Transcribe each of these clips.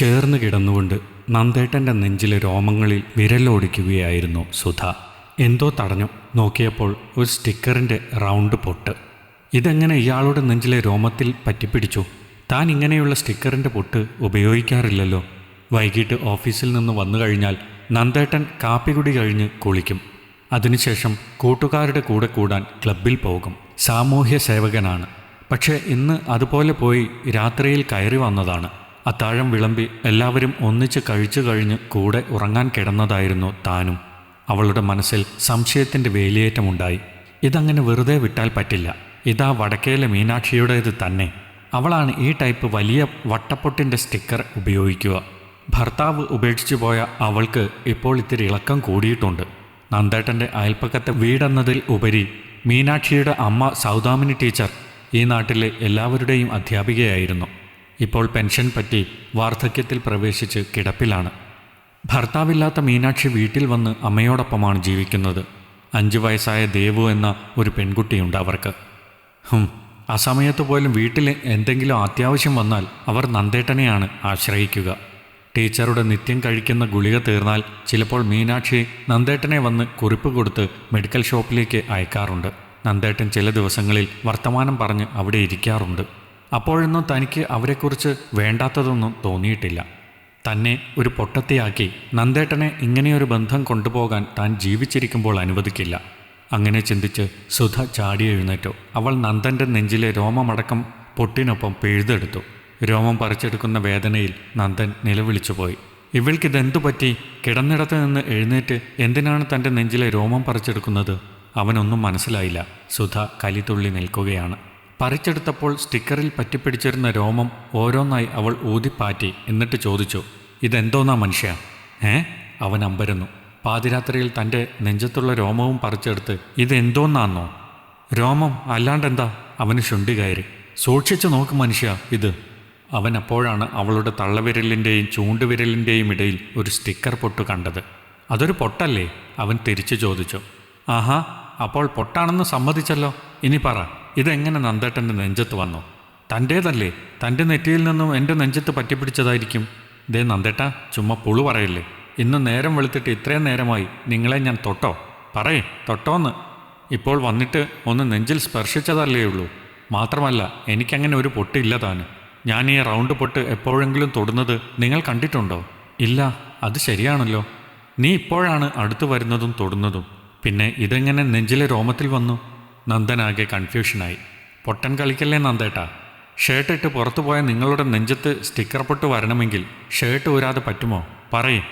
ചേർന്ന് കിടന്നുകൊണ്ട് നന്ദേട്ടന്റെ നെഞ്ചിലെ രോമങ്ങളിൽ വിരലോടിക്കുകയായിരുന്നു സുധ. എന്തോ തടഞ്ഞു. നോക്കിയപ്പോൾ ഒരു സ്റ്റിക്കറിന്റെ റൗണ്ട് പൊട്ട്. ഇതെങ്ങനെ ഇയാളുടെ നെഞ്ചിലെ രോമത്തിൽ പറ്റിപ്പിടിച്ചു? താൻ ഇങ്ങനെയുള്ള സ്റ്റിക്കറിന്റെ പൊട്ട് ഉപയോഗിക്കാറില്ലല്ലോ. വൈകിട്ട് ഓഫീസിൽ നിന്ന് വന്നു കഴിഞ്ഞാൽ നന്ദേട്ടൻ കാപ്പികുടി കഴിഞ്ഞ് കുളിക്കും. അതിനുശേഷം കൂട്ടുകാരുടെ കൂടെ കൂടാൻ ക്ലബിൽ പോകും. സാമൂഹ്യ സേവകനാണ്. പക്ഷേ ഇന്ന് അതുപോലെ പോയി രാത്രിയിൽ കയറി വന്നതാണ്. അത്താഴം വിളമ്പി എല്ലാവരും ഒന്നിച്ച് കഴിച്ചു കഴിഞ്ഞ് കൂടെ ഉറങ്ങാൻ കിടന്നതായിരുന്നു താനും. അവളുടെ മനസ്സിൽ സംശയത്തിന്റെ വേലിയേറ്റമുണ്ടായി ഇതങ്ങനെ വെറുതെ വിട്ടാൽ പറ്റില്ല. ഇതാ വടക്കേലെ മീനാക്ഷിയുടേത് തന്നെ. അവളാണ് ഈ ടൈപ്പ് വലിയ വട്ടപ്പൊട്ടിന്റെ സ്റ്റിക്കർ ഉപയോഗിക്കുക. ഭർത്താവ് ഉപേക്ഷിച്ചു പോയ അവൾക്ക് ഇപ്പോൾ ഇത്തിരി ഇളക്കം കൂടിയിട്ടുണ്ട്. നന്ദേട്ടന്റെ അയൽപ്പക്കത്തെ വീടെന്നതിൽ ഉപരി മീനാക്ഷിയുടെ അമ്മ സൗദാമിനി ടീച്ചർ ഈ നാട്ടിലെ എല്ലാവരുടെയും അധ്യാപികയായിരുന്നു. ഇപ്പോൾ പെൻഷൻ പറ്റി വാർദ്ധക്യത്തിൽ പ്രവേശിച്ച് കിടപ്പിലാണ്. ഭർത്താവില്ലാത്ത മീനാക്ഷി വീട്ടിൽ വന്ന് അമ്മയോടൊപ്പമാണ് ജീവിക്കുന്നത്. അഞ്ചു വയസ്സായ ദേവു എന്ന ഒരു പെൺകുട്ടിയുണ്ട് അവർക്ക്. ആ സമയത്ത് പോലും വീട്ടിൽ എന്തെങ്കിലും അത്യാവശ്യം വന്നാൽ അവർ നന്ദേട്ടനെയാണ് ആശ്രയിക്കുക. ടീച്ചറുടെ നിത്യം കഴിക്കുന്ന ഗുളിക തീർന്നാൽ ചിലപ്പോൾ മീനാക്ഷി നന്ദേട്ടനെ വന്ന് കുറിപ്പ് കൊടുത്ത് മെഡിക്കൽ ഷോപ്പിലേക്ക് അയക്കാറുണ്ട്. നന്ദേട്ടൻ ചില ദിവസങ്ങളിൽ വർത്തമാനം പറഞ്ഞ് അവിടെ ഇരിക്കാറുണ്ട്. അപ്പോഴൊന്നും തനിക്ക് അവരെക്കുറിച്ച് വേണ്ടാത്തതൊന്നും തോന്നിയിട്ടില്ല. തന്നെ ഒരു പൊട്ടത്തിയാക്കി നന്ദേട്ടനെ ഇങ്ങനെയൊരു ബന്ധം കൊണ്ടുപോകാൻ താൻ ജീവിച്ചിരിക്കുമ്പോൾ അനുവദിക്കില്ല. അങ്ങനെ ചിന്തിച്ച് സുധ ചാടി എഴുന്നേറ്റു. അവൾ നന്ദന്റെ നെഞ്ചിലെ രോമമടക്കം പൊട്ടിനൊപ്പം പിഴുതെടുത്തു. രോമം പറിച്ചെടുക്കുന്ന വേദനയിൽ നന്ദൻ നിലവിളിച്ചുപോയി. ഇവൾക്കിതെന്തു പറ്റി? കിടന്നിടത്ത് നിന്ന് എഴുന്നേറ്റ് എന്തിനാണ് തന്റെ നെഞ്ചിലെ രോമം പറിച്ചെടുക്കുന്നത്? അവനൊന്നും മനസ്സിലായില്ല. സുധ കലിതുള്ളി നിൽക്കുകയാണ്. പറിച്ചെടുത്തപ്പോൾ സ്റ്റിക്കറിൽ പറ്റിപ്പിടിച്ചിരുന്ന രോമം ഓരോന്നായി അവൾ ഊതിപ്പാറ്റി എന്നിട്ട് ചോദിച്ചു ഇതെന്തോന്നാ മനുഷ്യ? ഏ? അവൻ അമ്പരുന്നു. പാതിരാത്രിയിൽ തന്റെ നെഞ്ചത്തുള്ള രോമവും പറിച്ചെടുത്ത് ഇതെന്തോന്നാന്നോ? രോമം അല്ലാണ്ടെന്താ? അവന് ശുണ്ടി കയറി. സൂക്ഷിച്ചു നോക്ക് മനുഷ്യ ഇത്. അവൻ അപ്പോഴാണ് അവളുടെ തള്ളവിരലിന്റെയും ചൂണ്ടുവിരലിന്റെയും ഇടയിൽ ഒരു സ്റ്റിക്കർ പൊട്ട് കണ്ടത്. അതൊരു പൊട്ടല്ലേ? അവൻ തിരിച്ചു ചോദിച്ചു. ആഹാ അപ്പോൾ പൊട്ടാണെന്ന് സമ്മതിച്ചല്ലോ. ഇനി പറ. ഇതെങ്ങനെ നന്ദേട്ടന്റെ നെഞ്ചത്ത് വന്നു? തന്റേതല്ലേ? തന്റെ നെറ്റിയിൽ നിന്നും എന്റെ നെഞ്ചത്ത് പറ്റിപ്പിടിച്ചതായിരിക്കും. ദേ നന്ദേട്ട ചുമ്മാ പുളു പറയില്ലേ. ഇന്ന് നേരം വെളുത്തിട്ട് ഇത്രയും നേരമായി നിങ്ങളെ ഞാൻ തൊട്ടോ? പറയേ തൊട്ടോന്ന്. ഇപ്പോൾ വന്നിട്ട് ഒന്ന് നെഞ്ചിൽ സ്പർശിച്ചതല്ലേ ഉള്ളൂ. മാത്രമല്ല എനിക്കങ്ങനെ ഒരു പൊട്ടില്ല താന്. ഞാൻ ഈ റൗണ്ട് പൊട്ട് എപ്പോഴെങ്കിലും തൊടുന്നത് നിങ്ങൾ കണ്ടിട്ടുണ്ടോ? ഇല്ല അത് ശരിയാണല്ലോ. നീ ഇപ്പോഴാണ് അടുത്തു വരുന്നതും തൊടുന്നതും. പിന്നെ ഇതെങ്ങനെ നെഞ്ചിലെ രോമത്തിൽ വന്നു? നന്ദനാകെ കൺഫ്യൂഷനായി പൊട്ടൻ കളിക്കല്ലേ നന്ദേട്ടാ? ഷർട്ട് ഇട്ട് പുറത്തു പോയ നിങ്ങളുടെ നെഞ്ചത്ത് സ്റ്റിക്കർ പൊട്ട് വരണമെങ്കിൽ ഷർട്ട് ഊരാതെ പറ്റുമോ? പറയേ.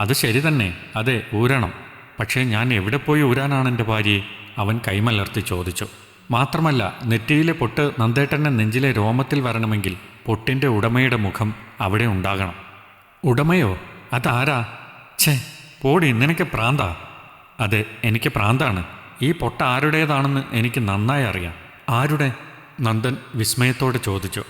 അത് ശരി തന്നെ. അതെ ഊരണം. പക്ഷേ ഞാൻ എവിടെ പോയി ഊരാനാണ് എന്റെ ഭാര്യയെ? അവൻ കൈമലർത്തി ചോദിച്ചു. മാത്രമല്ല നെറ്റിയിലെ പൊട്ട് നന്ദേട്ടന്റെ നെഞ്ചിലെ രോമത്തിൽ വരണമെങ്കിൽ പൊട്ടിന്റെ ഉടമയുടെ മുഖം അവിടെ ഉണ്ടാകണം. ഉടമയോ? അതാരാ? ഛേ പോടി നിനക്ക് പ്രാന്താ? അതെ എനിക്ക് പ്രാന്താണ്. ഈ പൊട്ട ആരുടേതാണെന്ന് എനിക്ക് നന്നായി അറിയാം. ആരുടെ? നന്ദൻ വിസ്മയത്തോടെ ചോദിച്ചു.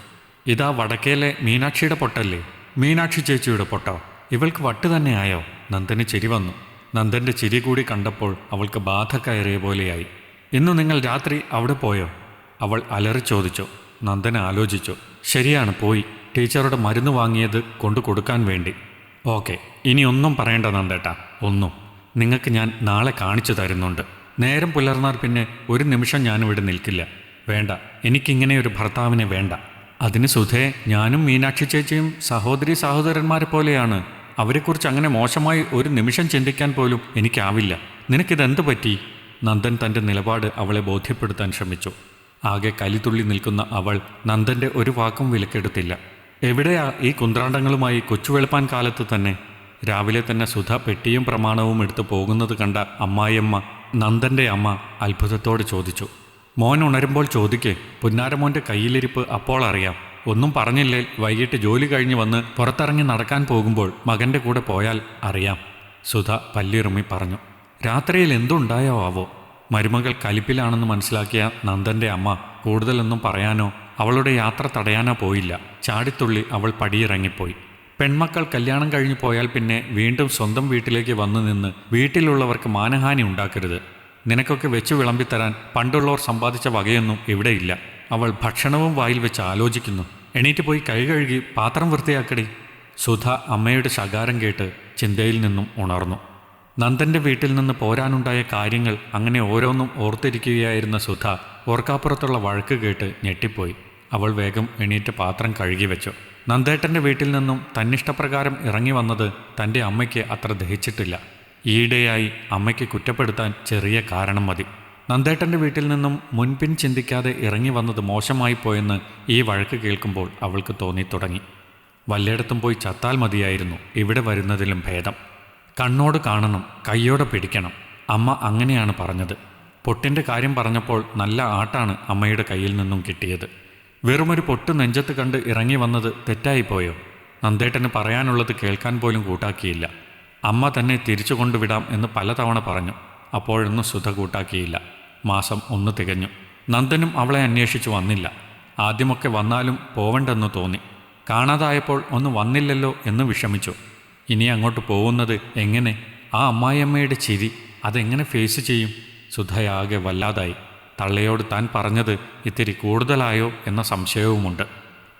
ഇതാ വടക്കേലെ മീനാക്ഷിയുടെ പൊട്ടല്ലേ? മീനാക്ഷി ചേച്ചിയുടെ പൊട്ടോ? ഇവൾക്ക് വട്ട് തന്നെയായോ നന്ദന് ചിരി വന്നു. നന്ദന്റെ ചിരി കൂടി കണ്ടപ്പോൾ അവൾക്ക് ബാധ കയറിയ പോലെയായി. ഇന്ന് നിങ്ങൾ രാത്രി അവിടെ പോയോ? അവൾ അലറി ചോദിച്ചു. നന്ദൻ ആലോചിച്ചു. ശരിയാണ് പോയി. ടീച്ചറുടെ മരുന്ന് വാങ്ങിയത് കൊണ്ടു കൊടുക്കാൻ വേണ്ടി. ഓക്കെ ഇനി ഒന്നും പറയേണ്ട നന്ദേട്ടാ. ഒന്നും. നിങ്ങൾക്ക് ഞാൻ നാളെ കാണിച്ചു തരുന്നുണ്ട്. നേരം പുലർന്നാൽ പിന്നെ ഒരു നിമിഷം ഞാനിവിടെ നിൽക്കില്ല. വേണ്ട. എനിക്കിങ്ങനെ ഒരു ഭർത്താവിനെ വേണ്ട. അതിന് സുധേ ഞാനും മീനാക്ഷി ചേച്ചിയും സഹോദരി സഹോദരന്മാരെ പോലെയാണ്. അവരെക്കുറിച്ച് അങ്ങനെ മോശമായി ഒരു നിമിഷം ചിന്തിക്കാൻ പോലും എനിക്കാവില്ല. നിനക്കിതെന്ത് പറ്റി? നന്ദൻ തന്റെ നിലപാട് അവളെ ബോധ്യപ്പെടുത്താൻ ശ്രമിച്ചു. ആകെ കലിതുള്ളി നിൽക്കുന്ന അവൾ നന്ദന്റെ ഒരു വാക്കും വിലക്കെടുത്തില്ല. എവിടെയാ ഈ കുന്ത്രാണ്ടങ്ങളുമായി കൊച്ചുവെളുപ്പാൻ കാലത്ത് തന്നെ? രാവിലെ തന്നെ സുധ പെട്ടിയും പ്രമാണവും എടുത്ത് പോകുന്നത് കണ്ട അമ്മായിയമ്മ നന്ദന്റെ അമ്മ അത്ഭുതത്തോട് ചോദിച്ചു. മോൻ ഉണരുമ്പോൾ ചോദിക്കേ പുന്നാരമോന്റെ കയ്യിലിരിപ്പ് അപ്പോൾ അറിയാം. ഒന്നും പറഞ്ഞില്ലേ വൈകിട്ട് ജോലി കഴിഞ്ഞ് വന്ന് പുറത്തിറങ്ങി നടക്കാൻ പോകുമ്പോൾ മകന്റെ കൂടെ പോയാൽ അറിയാം സുധ പല്ലിറുമ്മി പറഞ്ഞു. രാത്രിയിൽ എന്തുണ്ടായോ ആവോ? മരുമകൾ കലിപ്പിലാണെന്ന് മനസ്സിലാക്കിയ നന്ദന്റെ അമ്മ കൂടുതലൊന്നും പറയാനോ അവളുടെ യാത്ര തടയാനോ പോയില്ല. ചാടിത്തുള്ളി അവൾ പടിയിറങ്ങിപ്പോയി. പെൺമക്കൾ കല്യാണം കഴിഞ്ഞു പോയാൽ പിന്നെ വീണ്ടും സ്വന്തം വീട്ടിലേക്ക് വന്നു നിന്ന് വീട്ടിലുള്ളവർക്ക് മാനഹാനി ഉണ്ടാക്കരുത്. നിനക്കൊക്കെ വെച്ചു വിളമ്പിത്തരാൻ പണ്ടുള്ളവർ സമ്പാദിച്ച വകയൊന്നും ഇവിടെയില്ല. അവൾ ഭക്ഷണവും വായിൽ വെച്ച് ആലോചിക്കുന്നു. എണീറ്റ് പോയി കൈ കഴുകി പാത്രം വൃത്തിയാക്കടി. സുധ അമ്മയുടെ ശകാരം കേട്ട് ചിന്തയിൽ നിന്നും ഉണർന്നു. നന്ദന്റെ വീട്ടിൽ നിന്ന് പോരാനുണ്ടായ കാര്യങ്ങൾ അങ്ങനെ ഓരോന്നും ഓർത്തിരിക്കുകയായിരുന്ന സുധ ഓർക്കാപ്പുറത്തുള്ള വഴക്ക് കേട്ട് ഞെട്ടിപ്പോയി. അവൾ വേഗം എണീറ്റ് പാത്രം കഴുകി വെച്ചു. നന്ദേട്ടന്റെ വീട്ടിൽ നിന്നും തന്നിഷ്ടപ്രകാരം ഇറങ്ങി വന്നത് തന്റെ അമ്മയ്ക്ക് അത്ര ദഹിച്ചിട്ടില്ല. ഈയിടെയായി അമ്മയ്ക്ക് കുറ്റപ്പെടുത്താൻ ചെറിയ കാരണം മതി. നന്ദേട്ടന്റെ വീട്ടിൽ നിന്നും മുൻപിൻ ചിന്തിക്കാതെ ഇറങ്ങി വന്നത് മോശമായി പോയെന്ന് ഈ വഴക്ക് കേൾക്കുമ്പോൾ അവൾക്ക് തോന്നി തുടങ്ങി വല്ലയിടത്തും പോയി ചത്താൽ മതിയായിരുന്നു ഇവിടെ വരുന്നതിലും ഭേദം. കണ്ണോട് കാണണം കയ്യോടെ പിടിക്കണം അമ്മ അങ്ങനെയാണ് പറഞ്ഞത്. പൊട്ടിന്റെ കാര്യം പറഞ്ഞപ്പോൾ നല്ല ആട്ടാണ് അമ്മയുടെ കയ്യിൽ നിന്നും കിട്ടിയത്. വെറുമൊരു പൊട്ട് നെഞ്ചത്ത് കണ്ട് ഇറങ്ങി വന്നത് തെറ്റായിപ്പോയോ? നന്ദേട്ടന് പറയാനുള്ളത് കേൾക്കാൻ പോലും കൂട്ടാക്കിയില്ല. അമ്മ തന്നെ തിരിച്ചു കൊണ്ടുവിടാം എന്ന് പലതവണ പറഞ്ഞു. അപ്പോഴൊന്നും സുധ കൂട്ടാക്കിയില്ല. മാസം ഒന്ന് തികഞ്ഞു. നന്ദനും അവളെ അന്വേഷിച്ചു വന്നില്ല. ആദ്യമൊക്കെ വന്നാലും പോവണ്ടെന്ന് തോന്നി. കാണാതായപ്പോൾ ഒന്ന് വന്നില്ലല്ലോ എന്ന് വിഷമിച്ചു. ഇനി അങ്ങോട്ട് പോകുന്നത് എങ്ങനെ? ആ അമ്മായിയമ്മയുടെ ചിരി അതെങ്ങനെ ഫേസ് ചെയ്യും? സുധയാകെ വല്ലാതായി. തള്ളയോട് താൻ പറഞ്ഞത് ഇത്തിരി കൂടുതലായോ എന്ന സംശയവുമുണ്ട്.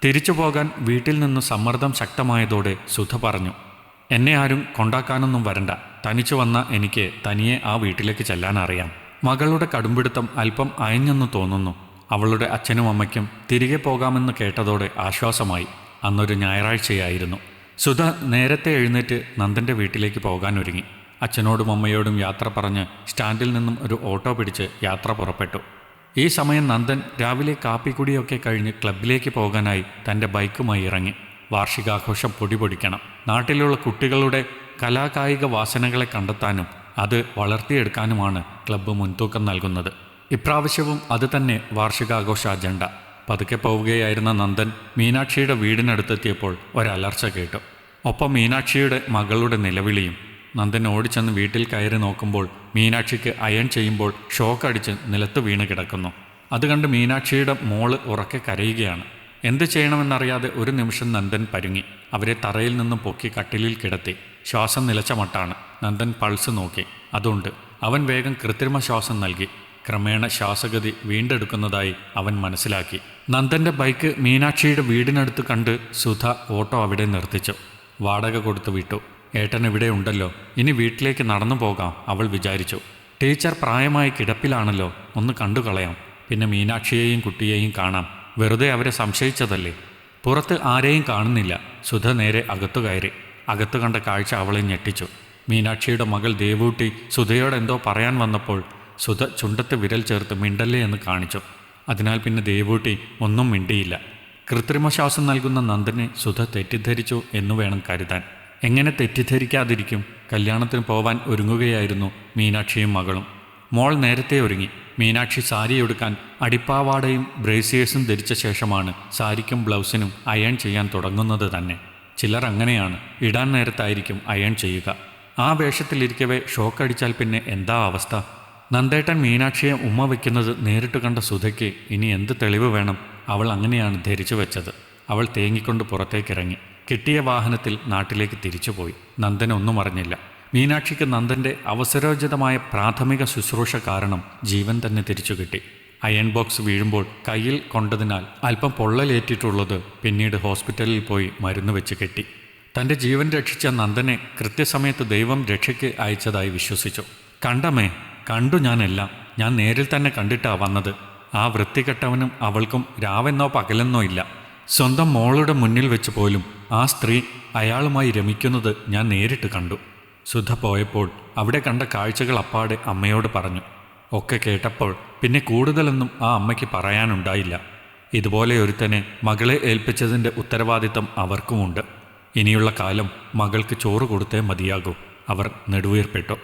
തിരിച്ചു പോകാൻ വീട്ടിൽ നിന്ന് സമ്മർദ്ദം ശക്തമായതോടെ സുധ പറഞ്ഞു എന്നെ ആരും കൊണ്ടാക്കാനൊന്നും വരണ്ട. തനിച്ചു വന്ന എനിക്ക് തനിയെ ആ വീട്ടിലേക്ക് ചെല്ലാൻ അറിയാം. മകളുടെ കടുംപിടുത്തം അല്പം അയഞ്ഞെന്ന് തോന്നുന്നു. അവളുടെ അച്ഛനും അമ്മയ്ക്കും തിരികെ പോകാമെന്ന് കേട്ടതോടെ ആശ്വാസമായി. അന്നൊരു ഞായറാഴ്ചയായിരുന്നു. സുധ നേരത്തെ എഴുന്നേറ്റ് നന്ദന്റെ വീട്ടിലേക്ക് പോകാൻ ഒരുങ്ങി അച്ഛനോടും അമ്മയോടും യാത്ര പറഞ്ഞ് സ്റ്റാൻഡിൽ നിന്നും ഒരു ഓട്ടോ പിടിച്ച് യാത്ര പുറപ്പെട്ടു. ഈ സമയം നന്ദൻ രാവിലെ കാപ്പിക്കുടിയൊക്കെ കഴിഞ്ഞ് ക്ലബിലേക്ക് പോകാനായി തന്റെ ബൈക്കുമായി ഇറങ്ങി. വാർഷികാഘോഷം പൊടിപൊടിക്കണം. നാട്ടിലുള്ള കുട്ടികളുടെ കലാകായിക വാസനകളെ കണ്ടെത്താനും അത് വളർത്തിയെടുക്കാനുമാണ് ക്ലബ്ബ് മുൻതൂക്കം നൽകുന്നത്. ഇപ്രാവശ്യവും അത് തന്നെ വാർഷികാഘോഷ അജണ്ട. പതുക്കെ പോവുകയായിരുന്ന നന്ദൻ മീനാക്ഷിയുടെ വീടിനടുത്തെത്തിയപ്പോൾ ഒരലർച്ച കേട്ടു. ഒപ്പം മീനാക്ഷിയുടെ മകളുടെ നിലവിളിയും നന്ദൻ ഓടിച്ചെന്ന് വീട്ടിൽ കയറി നോക്കുമ്പോൾ മീനാക്ഷിക്ക് അയൺ ചെയ്യുമ്പോൾ ഷോക്ക് അടിച്ച് നിലത്ത് വീണ് കിടക്കുന്നു. അത് കണ്ട് മീനാക്ഷിയുടെ മോൾ ഉറക്കെ കരയുകയാണ്. എന്ത് ചെയ്യണമെന്നറിയാതെ ഒരു നിമിഷം നന്ദൻ പരുങ്ങി. അവരെ തറയിൽ നിന്നും പൊക്കി കട്ടിലിൽ കിടത്തി. ശ്വാസം നിലച്ച മട്ടാണ്. നന്ദൻ പൾസ് നോക്കി. അതുകൊണ്ട് അവൻ വേഗം കൃത്രിമ ശ്വാസം നൽകി. ക്രമേണ ശ്വാസഗതി വീണ്ടെടുക്കുന്നതായി അവൻ മനസ്സിലാക്കി. നന്ദന്റെ ബൈക്ക് മീനാക്ഷിയുടെ വീടിനടുത്ത് കണ്ട് സുധ ഓട്ടോ അവിടെ നിർത്തിച്ചു. വാടക കൊടുത്തു വിട്ടു. ഏട്ടൻ ഇവിടെ ഉണ്ടല്ലോ. ഇനി വീട്ടിലേക്ക് നടന്നു പോകാം അവൾ വിചാരിച്ചു. ടീച്ചർ പ്രായമായി കിടപ്പിലാണല്ലോ ഒന്ന് കണ്ടു കളയാം. പിന്നെ മീനാക്ഷിയെയും കുട്ടിയെയും കാണാം. വെറുതെ അവരെ സംശയിച്ചതല്ലേ? പുറത്ത് ആരെയും കാണുന്നില്ല. സുധ നേരെ അകത്തു കയറി. അകത്തു കണ്ട കാഴ്ച അവളെ ഞെട്ടിച്ചു. മീനാക്ഷിയുടെ മകൾ ദേവൂട്ടി സുധയോട് എന്തോ പറയാൻ വന്നപ്പോൾ സുധ ചുണ്ടത്ത് വിരൽ ചേർത്ത് മിണ്ടല്ലേ എന്ന് കാണിച്ചു. അതിനാൽ പിന്നെ ദേവൂട്ടി ഒന്നും മിണ്ടിയില്ല. കൃത്രിമ ശ്വാസം നൽകുന്ന നന്ദനെ സുധ തെറ്റിദ്ധരിച്ചു എന്ന് വേണം കരുതാൻ. എങ്ങനെ തെറ്റിദ്ധരിക്കാതിരിക്കും? കല്യാണത്തിന് പോവാൻ ഒരുങ്ങുകയായിരുന്നു മീനാക്ഷിയും മകളും. മോൾ നേരത്തെ ഒരുങ്ങി. മീനാക്ഷി സാരി എടുക്കാൻ അടിപ്പാവാടയും ബ്രേസിയേഴ്സും ധരിച്ച ശേഷമാണ് സാരിക്കും ബ്ലൗസിനും അയൺ ചെയ്യാൻ തുടങ്ങുന്നത് തന്നെ. ചിലർ അങ്ങനെയാണ്. ഇടാൻ നേരത്തായിരിക്കും അയൺ ചെയ്യുക. ആ വേഷത്തിലിരിക്കവേ ഷോക്കടിച്ചാൽ പിന്നെ എന്താ അവസ്ഥ? നന്ദേട്ടൻ മീനാക്ഷിയെ ഉമ്മ വയ്ക്കുന്നത് നേരിട്ട് കണ്ട സുധയ്ക്ക് ഇനി എന്ത് തെളിവ് വേണം? അവൾ അങ്ങനെയാണ് ധരിച്ചു വെച്ചത്. അവൾ തേങ്ങിക്കൊണ്ട് പുറത്തേക്കിറങ്ങി. കിട്ടിയ വാഹനത്തിൽ നാട്ടിലേക്ക് തിരിച്ചുപോയി. നന്ദൻ ഒന്നും അറിഞ്ഞില്ല. മീനാക്ഷിക്ക് നന്ദന്റെ അവസരോചിതമായ പ്രാഥമിക ശുശ്രൂഷ കാരണം ജീവൻ തന്നെ തിരിച്ചു കിട്ടി. അയൺ ബോക്സ് വീഴുമ്പോൾ കയ്യിൽ കൊണ്ടതിനാൽ അല്പം പൊള്ളലേറ്റിട്ടുള്ളത് പിന്നീട് ഹോസ്പിറ്റലിൽ പോയി മരുന്ന് വെച്ച് കെട്ടി. തന്റെ ജീവൻ രക്ഷിച്ച നന്ദനെ കൃത്യസമയത്ത് ദൈവം രക്ഷയ്ക്ക് അയച്ചതായി വിശ്വസിച്ചു. കണ്ടമേ കണ്ടു ഞാനെല്ലാം. ഞാൻ നേരിൽ തന്നെ കണ്ടിട്ടാ വന്നത്. ആ വൃത്തികെട്ടവനും അവൾക്കും രാവെന്നോ പകലെന്നോ ഇല്ല. സ്വന്തം മോളുടെ മുന്നിൽ വെച്ച് പോലും ആ സ്ത്രീ അയാളുമായി രമിക്കുന്നത് ഞാൻ നേരിട്ട് കണ്ടു. സുധ പോയപ്പോൾ അവിടെ കണ്ട കാഴ്ചകൾ അപ്പാടെ അമ്മയോട് പറഞ്ഞു. ഒക്കെ കേട്ടപ്പോൾ പിന്നെ കൂടുതലൊന്നും ആ അമ്മയ്ക്ക് പറയാനുണ്ടായില്ല. ഇതുപോലെ ഒരുത്തനെ മകളെ ഏൽപ്പിച്ചതിന്റെ ഉത്തരവാദിത്തം അവർക്കുമുണ്ട്. ഇനിയുള്ള കാലം മകൾക്ക് ചോറ് കൊടുത്തേ മതിയാകൂ. അവർ നെടുവീർപ്പെട്ടു.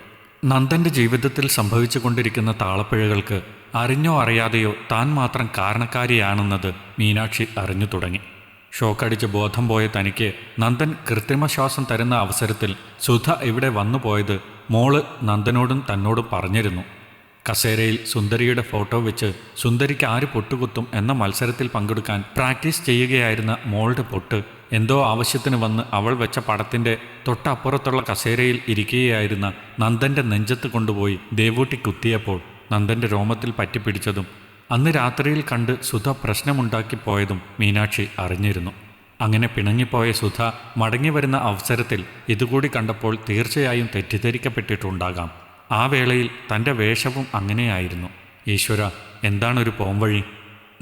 നന്ദന്റെ ജീവിതത്തിൽ സംഭവിച്ചു കൊണ്ടിരിക്കുന്ന താളപ്പിഴകൾക്ക് അറിഞ്ഞോ അറിയാതെയോ താൻ മാത്രം കാരണക്കാരിയാണെന്നത് മീനാക്ഷി അറിഞ്ഞു തുടങ്ങി. ഷോക്കടിച്ച് ബോധം പോയ തനിക്ക് നന്ദൻ കൃത്രിമശ്വാസം തരുന്ന അവസരത്തിൽ സുധ ഇവിടെ വന്നു പോയത് മോൾ നന്ദനോടും തന്നോടും പറഞ്ഞിരുന്നു. കസേരയിൽ സുന്ദരിയുടെ ഫോട്ടോ വെച്ച് സുന്ദരിക്ക് ആര് പൊട്ടുകുത്തും എന്ന മത്സരത്തിൽ പങ്കെടുക്കാൻ പ്രാക്ടീസ് ചെയ്യുകയായിരുന്ന മോളുടെ പൊട്ട് എന്തോ ആവശ്യത്തിന് വന്ന് അവൾ വെച്ച പടത്തിന്റെ തൊട്ടപ്പുറത്തുള്ള കസേരയിൽ ഇരിക്കുകയായിരുന്ന നന്ദന്റെ നെഞ്ചത്ത് കൊണ്ടുപോയി ദേവൂട്ടി കുത്തിയപ്പോൾ നന്ദന്റെ രോമത്തിൽ പറ്റിപ്പിടിച്ചതും അന്ന് രാത്രിയിൽ കണ്ട് സുധ പ്രശ്നമുണ്ടാക്കി പോയതും മീനാക്ഷി അറിഞ്ഞിരുന്നു. അങ്ങനെ പിണങ്ങിപ്പോയ സുധ മടങ്ങി വരുന്ന അവസരത്തിൽ ഇതുകൂടി കണ്ടപ്പോൾ തീർച്ചയായും തെറ്റിദ്ധരിക്കപ്പെട്ടിട്ടുണ്ടാകാം. ആ വേളയിൽ തന്റെ വേഷവും അങ്ങനെയായിരുന്നു. ഈശ്വര എന്താണൊരു പോംവഴി?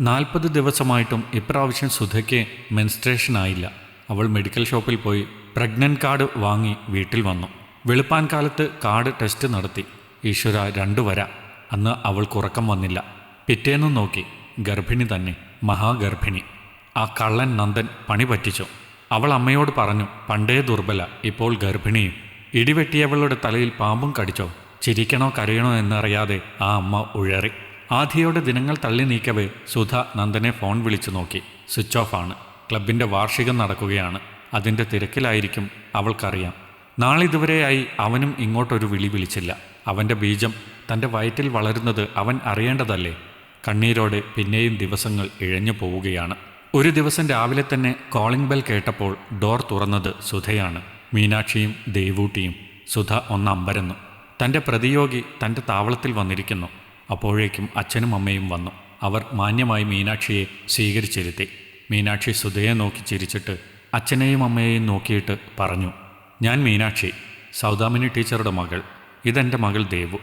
നാൽപ്പത് ദിവസമായിട്ടും ഇപ്രാവശ്യം സുധയ്ക്ക് മെൻസ്ട്രേഷൻ ആയില്ല അവൾ മെഡിക്കൽ ഷോപ്പിൽ പോയി പ്രഗ്നന്റ് കാർഡ് വാങ്ങി വീട്ടിൽ വന്നു. വെളുപ്പാൻ കാലത്ത് കാർഡ് ടെസ്റ്റ് നടത്തി. ഈശ്വര രണ്ടു വര. അന്ന് അവൾക്ക് ഉറക്കം വന്നില്ല. പിറ്റേന്ന് നോക്കി ഗർഭിണി തന്നെ മഹാഗർഭിണി. ആ കള്ളൻ നന്ദൻ പണി പറ്റിച്ചു. അവൾ അമ്മയോട് പറഞ്ഞു പണ്ടേ ദുർബല ഇപ്പോൾ ഗർഭിണിയും. ഇടിവെട്ടിയവളുടെ തലയിൽ പാമ്പും കടിച്ചോ? ചിരിക്കണോ കരയണോ എന്നറിയാതെ ആ അമ്മ ഉഴറി. ആധിയോടെ ദിനങ്ങൾ തള്ളി നീക്കവേ സുധ നന്ദനെ ഫോൺ വിളിച്ചു നോക്കി. സ്വിച്ച് ഓഫ് ആണ്. ക്ലബിന്റെ വാർഷികം നടക്കുകയാണ്. അതിന്റെ തിരക്കിലായിരിക്കും അവൾക്കറിയാം. നാളിതുവരെയായി അവനും ഇങ്ങോട്ടൊരു വിളി വിളിച്ചില്ല. അവന്റെ ബീജം തന്റെ വയറ്റിൽ വളരുന്നത് അവൻ അറിയേണ്ടതല്ലേ? കണ്ണീരോടെ പിന്നെയും ദിവസങ്ങൾ ഇഴഞ്ഞു പോവുകയാണ്. ഒരു ദിവസം രാവിലെ തന്നെ കോളിംഗ് ബെൽ കേട്ടപ്പോൾ ഡോർ തുറന്നത് സുധയാണ്. മീനാക്ഷിയും ദേവൂട്ടിയും സുധ ഒന്ന് തന്റെ പ്രതിയോഗി തന്റെ താവളത്തിൽ വന്നിരിക്കുന്നു. അപ്പോഴേക്കും അച്ഛനും അമ്മയും വന്നു. അവർ മാന്യമായി മീനാക്ഷിയെ സ്വീകരിച്ചിരുത്തി. മീനാക്ഷി സുധയെ നോക്കി ചിരിച്ചിട്ട് അച്ഛനെയും അമ്മയെയും നോക്കിയിട്ട് പറഞ്ഞു ഞാൻ മീനാക്ഷി സൗദാമിനി ടീച്ചറുടെ മകൾ. ഇതെന്റെ മകൾ ദേവു.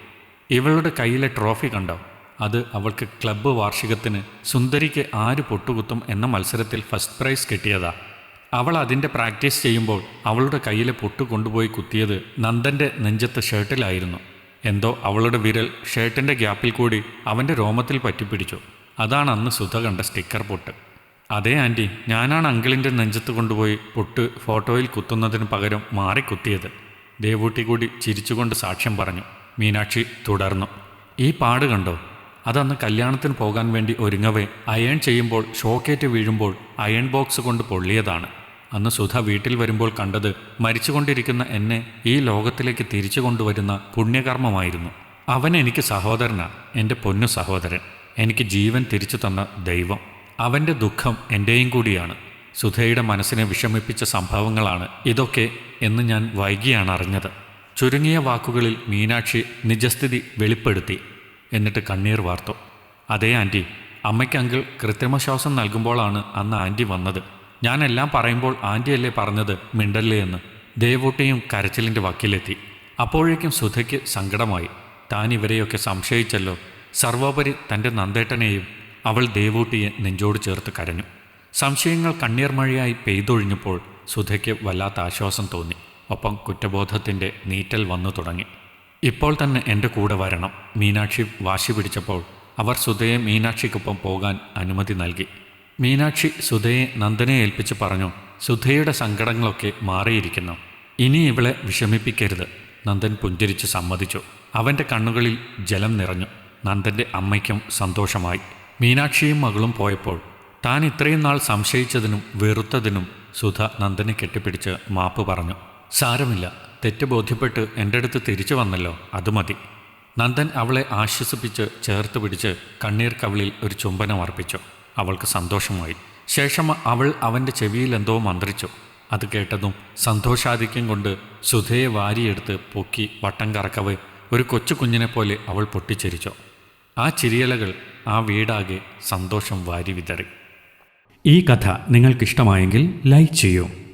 ഇവളുടെ കയ്യിലെ ട്രോഫി കണ്ടോ? അത് അവൾക്ക് ക്ലബ്ബ് വാർഷികത്തിന് സുന്ദരിക്ക് ആര് പൊട്ടുകുത്തും എന്ന മത്സരത്തിൽ ഫസ്റ്റ് പ്രൈസ് കിട്ടിയതാ. അവൾ അതിന്റെ പ്രാക്ടീസ് ചെയ്യുമ്പോൾ അവളുടെ കയ്യിലെ പൊട്ട് കൊണ്ടുപോയി കുത്തിയത് നന്ദന്റെ നെഞ്ചത്ത് ഷർട്ടിലായിരുന്നു. എന്തോ അവളുടെ വിരൽ ഷർട്ടിന്റെ ഗ്യാപ്പിൽ കൂടി അവന്റെ രോമത്തിൽ പറ്റിപ്പിടിച്ചു. അതാണ് അന്ന് സുധ കണ്ട സ്റ്റിക്കർ പൊട്ട്. അതേ ആന്റി ഞാനാണ് അങ്കിളിന്റെ നെഞ്ചത്ത് കൊണ്ടുപോയി പൊട്ട് ഫോട്ടോയിൽ കുത്തുന്നതിന് പകരം മാറിക്കുത്തിയത്. ദേവൂട്ടി കൂടി ചിരിച്ചുകൊണ്ട് സാക്ഷ്യം പറഞ്ഞു. മീനാക്ഷി തുടർന്നു. ഈ പാട് കണ്ടോ? അതന്ന് കല്യാണത്തിന് പോകാൻ വേണ്ടി ഒരുങ്ങവേ. അയൺ ചെയ്യുമ്പോൾ ഷോക്കേറ്റ് വീഴുമ്പോൾ അയൺ ബോക്സ് കൊണ്ട് പൊള്ളിയതാണ്. അന്ന് സുധ വീട്ടിൽ വരുമ്പോൾ കണ്ടത് മരിച്ചുകൊണ്ടിരിക്കുന്ന എന്നെ ഈ ലോകത്തിലേക്ക് തിരിച്ചു കൊണ്ടുവരുന്ന പുണ്യകർമ്മമായിരുന്നു. അവൻ എനിക്ക് സഹോദരനാണ് എന്റെ പൊന്നു സഹോദരൻ. എനിക്ക് ജീവൻ തിരിച്ചു തന്ന ദൈവം. അവന്റെ ദുഃഖം എന്റെയും കൂടിയാണ്. സുധയുടെ മനസ്സിനെ വിഷമിപ്പിച്ച സംഭവങ്ങളാണ് ഇതൊക്കെ എന്ന് ഞാൻ വൈകിയാണ് അറിഞ്ഞത്. ചുരുങ്ങിയ വാക്കുകളിൽ മീനാക്ഷി നിജസ്ഥിതി വെളിപ്പെടുത്തി എന്നിട്ട് കണ്ണീർ വാർത്തു. അതേ ആന്റി അമ്മയ്ക്ക് അങ്കിൾ കൃത്രിമശ്വാസം നൽകുമ്പോഴാണ് അന്ന് ആന്റി വന്നത്. ഞാനെല്ലാം പറയുമ്പോൾ ആന്റിയല്ലേ പറഞ്ഞത് മിണ്ടല്ലേ എന്ന്. ദേവൂട്ടിയും കരച്ചിലിന്റെ വക്കിലെത്തി. അപ്പോഴേക്കും സുധയ്ക്ക് സങ്കടമായി. താൻ ഇവരെയൊക്കെ സംശയിച്ചല്ലോ. സർവോപരി തന്റെ നന്ദേട്ടനെയും അവൾ ദേവൂട്ടിയെ നെഞ്ചോട് ചേർത്ത് കരഞ്ഞു. സംശയങ്ങൾ കണ്ണീർ മഴയായി പെയ്തൊഴിഞ്ഞപ്പോൾ സുധയ്ക്ക് വല്ലാത്ത ആശ്വാസം തോന്നി. ഒപ്പം കുറ്റബോധത്തിന്റെ നീറ്റൽ വന്നു തുടങ്ങി. ഇപ്പോൾ തന്നെ എന്റെ കൂടെ വരണം മീനാക്ഷി വാശി പിടിച്ചപ്പോൾ അവർ സുധയെ മീനാക്ഷിക്കൊപ്പം പോകാൻ അനുമതി നൽകി. മീനാക്ഷി സുധയെ നന്ദനെ ഏൽപ്പിച്ച് പറഞ്ഞു സുധയുടെ സങ്കടങ്ങളൊക്കെ മാറിയിരിക്കുന്നു. ഇനി ഇവളെ വിഷമിപ്പിക്കരുത് നന്ദൻ പുഞ്ചിരിച്ച് സമ്മതിച്ചു. അവന്റെ കണ്ണുകളിൽ ജലം നിറഞ്ഞു. നന്ദന്റെ അമ്മയ്ക്കും സന്തോഷമായി. മീനാക്ഷിയും മകളും പോയപ്പോൾ താൻ ഇത്രയും നാൾ സംശയിച്ചതിനും വെറുത്തതിനും സുധ നന്ദനെ കെട്ടിപ്പിടിച്ച് മാപ്പ് പറഞ്ഞു. സാരമില്ല. തെറ്റ് ബോധ്യപ്പെട്ട് എന്റെ അടുത്ത് തിരിച്ചു വന്നല്ലോ അത് മതി. നന്ദൻ അവളെ ആശ്വസിപ്പിച്ച് ചേർത്ത് പിടിച്ച് കണ്ണീർ കവിളിൽ ഒരു ചുംബനം അർപ്പിച്ചു. അവൾക്ക് സന്തോഷമായി. ശേഷം അവൾ അവന്റെ ചെവിയിൽ എന്തോ മന്ത്രിച്ചു. അത് കേട്ടതും സന്തോഷാധിക്യം കൊണ്ട് സുധയെ വാരിയെടുത്ത് പൊക്കി വട്ടം കറക്കവേ ഒരു കൊച്ചു കുഞ്ഞിനെപ്പോലെ അവൾ പൊട്ടിച്ചിരിച്ചു. ആ ചിരിയലകൾ ആ വീടാകെ സന്തോഷം വാരി വിതറി. ഈ കഥ നിങ്ങൾക്കിഷ്ടമായെങ്കിൽ ലൈക്ക് ചെയ്യൂ.